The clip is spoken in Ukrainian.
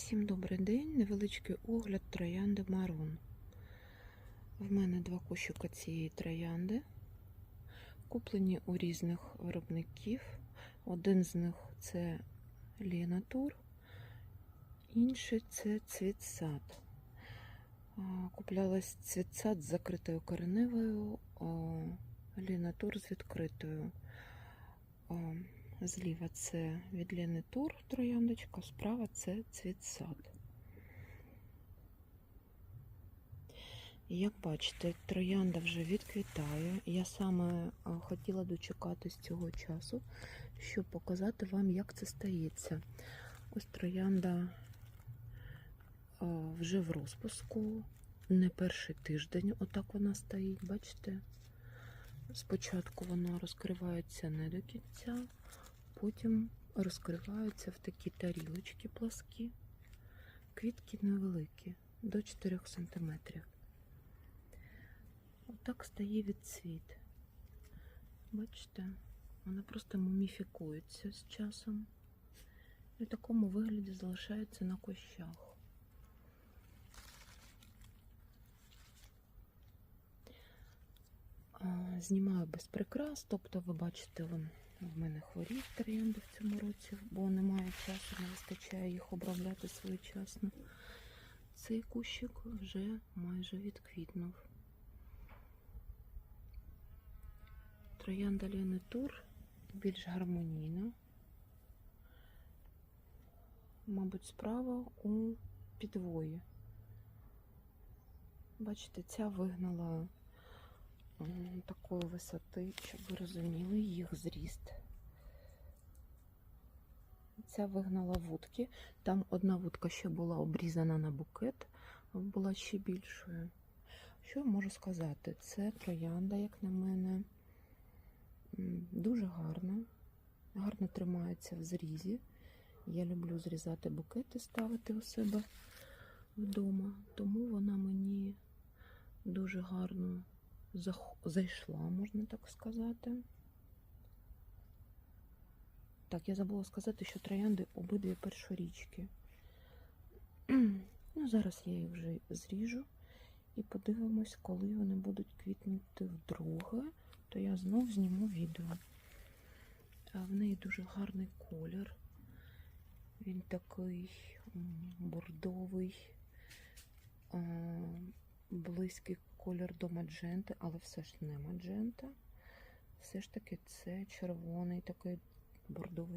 Всім добрий день, невеличкий огляд троянди Марун. В мене два кущика цієї троянди, куплені у різних виробників. Один з них це Лінатур, інший це цвітсад. Куплялась цвітсад з закритою кореневою, Лінатур з відкритою. Зліва це від Тур трояндочка, справа це цвітсад. Як бачите, троянда вже відквітає. Я саме а, хотіла дочекатись цього часу, щоб показати вам, як це стається. Ось троянда вже в розпуску, не перший тиждень, отак вона стоїть, бачите? Спочатку вона розкривається не до кінця, потім розкриваються в такі тарілочки пласкі, квітки невеликі, до 4 см. Отак стає відцвіт. Бачите, вона просто муміфікується з часом і в такому вигляді залишається на кущах. Знімаю без прикрас, тобто ви бачите, вон, в мене хворіють троянди в цьому році, бо немає часу, не вистачає їх обробляти своєчасно. Цей кущик вже майже відквітнув. Троянда Тур більш гармонійна. Мабуть, справа у підвої. Бачите, ця вигнала такої висоти, щоб ви розуміли їх зріст. Ця вигнала вудки. Там одна вудка ще була обрізана на букет, була ще більшою. Що я можу сказати? Це троянда, як на мене, дуже гарна, гарно тримається в зрізі. Я люблю зрізати букети, ставити у себе вдома, тому вона мені дуже гарно зайшла, можна так сказати. Так, я забула сказати, що троянди обидві першорічки. Ну, зараз я їх вже зріжу і подивимось, коли вони будуть квітнути вдруге, то я знов зніму відео. В неї дуже гарний колір. Він такий бордовий, близький колір до мадженти, але все ж не маджента. Все ж таки це червоний такий бордовий